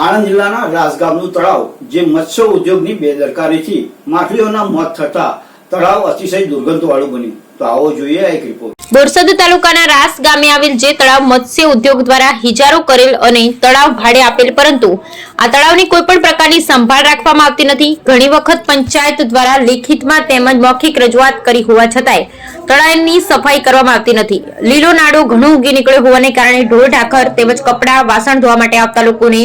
આણંદ જિલ્લાના રાજગામનું તળાવ, જે મત્સ્ય ઉદ્યોગની બેદરકારીથી માછલીઓના મોત થતા તળાવ અતિશય દુર્ગંધવાળું બન્યું. તો આવો જોઈએ એક રિપોર્ટ બોરસદ તાલુકાના રાસ ગામે આવેલ જે તળાવ મત્સ્ય ઉદ્યોગ દ્વારા હિજારો કરેલ અને તળાવ ભાડે આપેલ પરંતુ આ તળાવની કોઈ પણ પ્રકારની સંભાળ રાખવામાં આવતી નથી. ઘણી વખત પંચાયત દ્વારા લેખિતમાં તેમજ મૌખિક રજૂઆત કરી હોવા છતાંય તળાવની સફાઈ કરવામાં આવતી નથી. લીલો નાડો ઘણો ઉગી નીકળ્યો હોવાને કારણે ઢોર, ઢાખર તેમજ કપડાં વાસણ ધોવા માટે આવતા લોકોને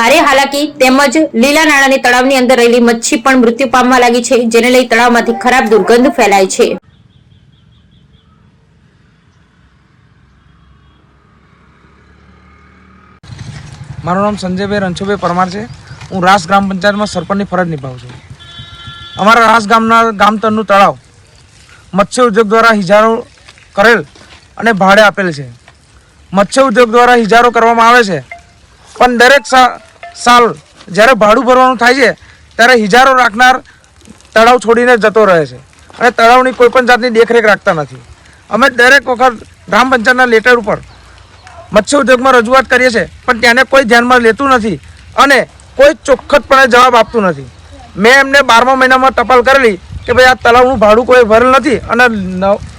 ભારે હાલાકી તેમજ લીલા નાળાની તળાવની અંદર રહેલી મચ્છી પણ મૃત્યુ પામવા લાગી છે, જેને લઈ તળાવમાંથી ખરાબ દુર્ગંધ ફેલાય છે. મારું નામ સંજયભાઈ રણછોભાઈ પરમાર છે. હું રાસ ગ્રામ પંચાયતમાં સરપંચની ફરજ નિભાવું છું. અમારા રાસ ગામના ગામતરનું તળાવ મત્સ્ય ઉદ્યોગ દ્વારા હિજારો કરેલ અને ભાડે આપેલ છે. મત્સ્ય ઉદ્યોગ દ્વારા હિજારો કરવામાં આવે છે. પણ દરેક સાલ જ્યારે ભાડું ભરવાનું થાય છે, ત્યારે હિજારો રાખનાર તળાવ છોડીને જતો રહે છે અને તળાવની કોઈપણ જાતની દેખરેખ રાખતા નથી. અમે દરેક વખત ગ્રામ પંચાયતના લેટર ઉપર મત્સ્ય ઉદ્યોગમાં રજૂઆત કરીએ છીએ, પણ તેને કોઈ ધ્યાનમાં લેતું નથી અને કોઈ ચોખ્ખતપણે જવાબ આપતું નથી. મેં એમને બારમા મહિનામાં ટપાલ કરેલી કે ભાઈ આ તળાવનું ભાડું કોઈ ભરેલ નથી અને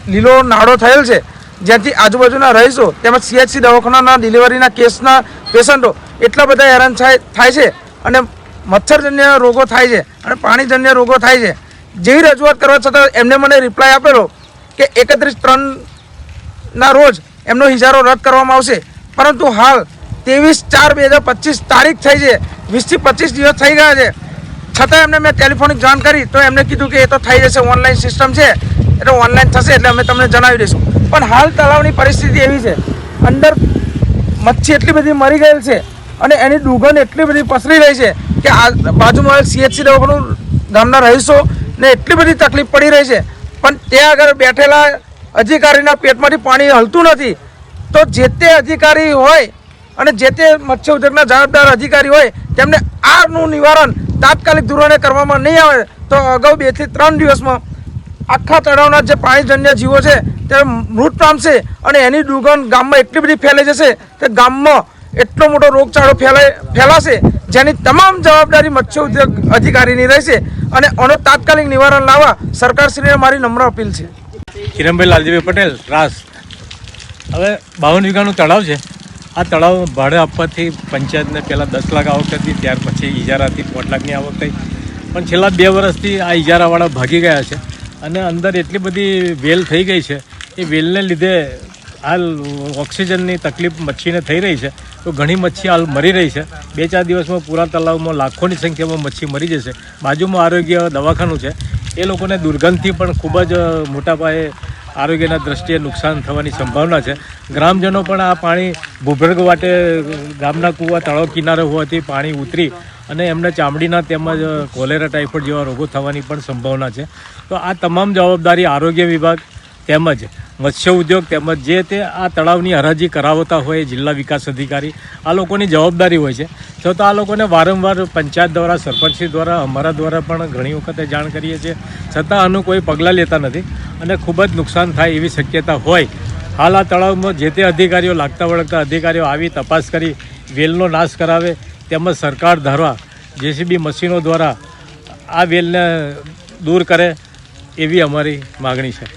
લીલો નાડો થયેલ છે, જ્યાંથી આજુબાજુના રહીશો તેમજ સીએચસી દવાખાનાના ડિલિવરીના કેસના પેશન્ટો એટલા બધા હેરાન થાય છે અને મચ્છરજન્ય રોગો થાય છે અને પાણીજન્ય રોગો થાય છે. જેવી રજૂઆત કરવા છતાં એમને મને રિપ્લાય આપેલો કે એકત્રીસ ત્રણના રોજ એમનો ઇજારો રદ કરવામાં આવશે. પરંતુ હાલ ત્રેવીસ ચાર બે હજાર પચીસ તારીખ થઈ છે. વીસથી પચીસ દિવસ થઈ ગયા છે. છતાં એમને મેં ટેલિફોનિક જાણ કરી તો એમને કીધું કે એ તો થઈ જશે, ઓનલાઈન સિસ્ટમ છે. એટલે ઓનલાઈન થશે એટલે અમે તમને જણાવી દઈશું. પણ હાલ તળાવની પરિસ્થિતિ એવી છે. અંદર મચ્છી એટલી બધી મરી ગયેલ છે અને એની દુર્ગંધ એટલી બધી પસરી રહી છે કે આ બાજુમાં સીએચસી દવાખાનું ગામના રહીશો ને એટલી બધી તકલીફ પડી રહી છે. પણ ત્યાં આગળ બેઠેલા અધિકારીના પેટમાંથી પાણી હલતું નથી. તો જે તે અધિકારી હોય અને જે તે મત્સ્ય ઉદ્યોગના જવાબદાર અધિકારી હોય, તેમને આનું નિવારણ તાત્કાલિક ધોરણે કરવામાં નહીં આવે, તો અગાઉ બેથી ત્રણ દિવસમાં આખા તળાવના જે પાણીજન્ય જીવો છે, તે મૃત પામશે અને એની દુર્ગંધ ગામમાં એટલી બધી ફેલાઈ જશે કે ગામમાં એટલો મોટો રોગચાળો ફેલાય, ફેલાશે, જેની તમામ જવાબદારી મત્સ્ય ઉદ્યોગ અધિકારીની રહેશે. અને આનો તાત્કાલિક નિવારણ લાવવા સરકારશ્રીને મારી નમ્ર અપીલ છે. કિરણભાઈ લાલજીભાઈ પટેલ, રાસ. હવે બાવન વીઘાનું તળાવ છે. આ તળાવ ભાડે આપવાથી પંચાયતને પહેલાં દસ લાખ આવક હતી, ત્યાર પછી ઇજારાથી પાંચ લાખની આવક થઈ. પણ છેલ્લા બે વર્ષથી આ ઇજારાવાળા ભાગી ગયા છે અને અંદર એટલી બધી વેલ થઈ ગઈ છે. એ વેલને લીધે હાલ ઓક્સિજનની તકલીફ મચ્છીને થઈ રહી છે. તો ઘણી મચ્છી હાલ મરી રહી છે. બે ચાર દિવસમાં પૂરા તળાવમાં લાખોની સંખ્યામાં મચ્છી મરી જશે. બાજુમાં આરોગ્ય દવાખાનું છે. એ લોકોને દુર્ગંધથી પણ ખૂબ જ મોટા પાયે આરોગ્યના દ્રષ્ટિએ નુકસાન થવાની સંભાવના છે. ગ્રામજનો પણ આ પાણી ભૂભર્ગ વાટે ગામના કૂવા, તળાવ કિનારે હોવાથી પાણી ઉતરી અને એમને ચામડીના તેમજ કોલેરા ટાઇફોઇડ જેવા રોગો થવાની પણ સંભાવના છે. તો આ તમામ જવાબદારી આરોગ્ય વિભાગ તેમજ મત્સ્ય ઉદ્યોગ તેમજ જે તે આ તળાવની હરાજી કરાવતા હોય જિલ્લા વિકાસ અધિકારી, આ લોકોની જવાબદારી હોય છે. છતાં આ લોકોને વારંવાર પંચાયત દ્વારા, સરપંચશ્રી દ્વારા, અમારા દ્વારા પણ ઘણી વખતે જાણ કરીએ છીએ. છતાં આનું કોઈ પગલાં લેતા નથી અને ખૂબ જ નુકસાન થાય એવી શક્યતા હોય. હાલ આ તળાવમાં જે તે અધિકારીઓ લાગતા વળગતા અધિકારીઓ આવી તપાસ કરી, વેલનો નાશ કરાવે, તેમજ સરકાર ધારવા જેસીબી મશીનો દ્વારા આ વેલને દૂર કરે એવી અમારી માગણી છે.